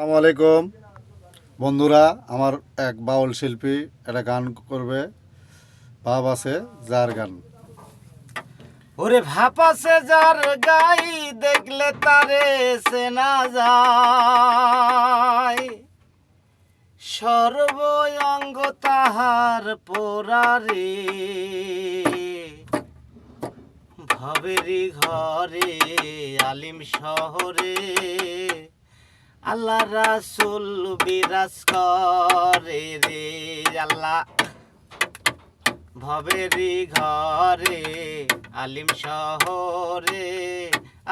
আসসালামু আলাইকুম। বন্ধুরা, আমার এক বাউল শিল্পী একটা গান করবে। ভাব আছে যার গান। ওরে ভাপাসে যার গাই, দেখলে তারে সেনা যায়। সর্বঙ্গ তাহার পোরারে ভবেরি ঘরে, আলিম শহরে। আল্লাহ রাসুল বিরাজ করে রে আল্লাহ। ভবেরি ঘরে, আলিম শহরে,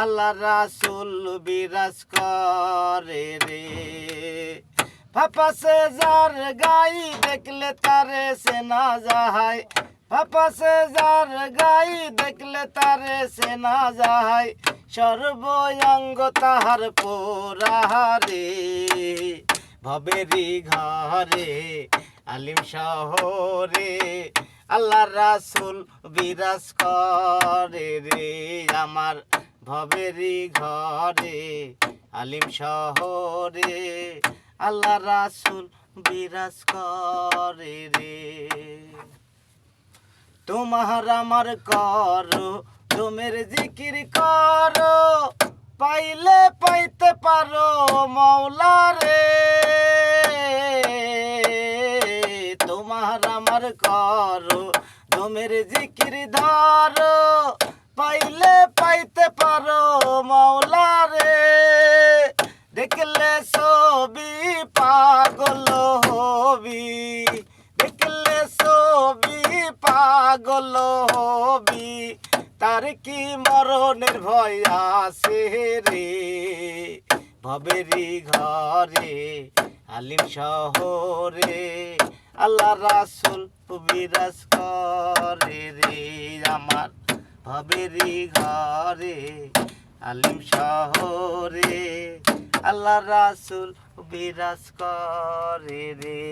আল্লাহ রাসুল বিরাজ করে রে। ফাপাসে যার গাই দেখলে তারে সেনা যাহাই ফাপাসে যার গাই দেখলে তারে সেনা যাহাই সর্বঙ্গ তাহার পোরাহারে ভবেরি ঘরে, আলিম শহরে আল্লাহ রাসুল বিরাজ করে রে, আমার ভবেরি ঘরে, আলিম শহরে আল্লাহ রাসুল বিরাজ করে রে। তোমার আমার করো তোমের জিকির করো, পাইলে পাইতে পারো মৌলা রে। তোমার আমার করো তোমের জিকির ধরো, পাইলে পাইতে পারো মৌলা রে। দেখলে ছবি পাগল হবি, দেখলে ছবি পাগল হবি। তার কি মরণের ভয় আছে রে? ভবেরি ঘরে, আলিম শহরে, আল্লাহ রাসুল বিরাজ করে রে। আমার ভবেরি ঘরে, আলিম শহরে, আল্লাহ রাসুল বিরাজ করে রে।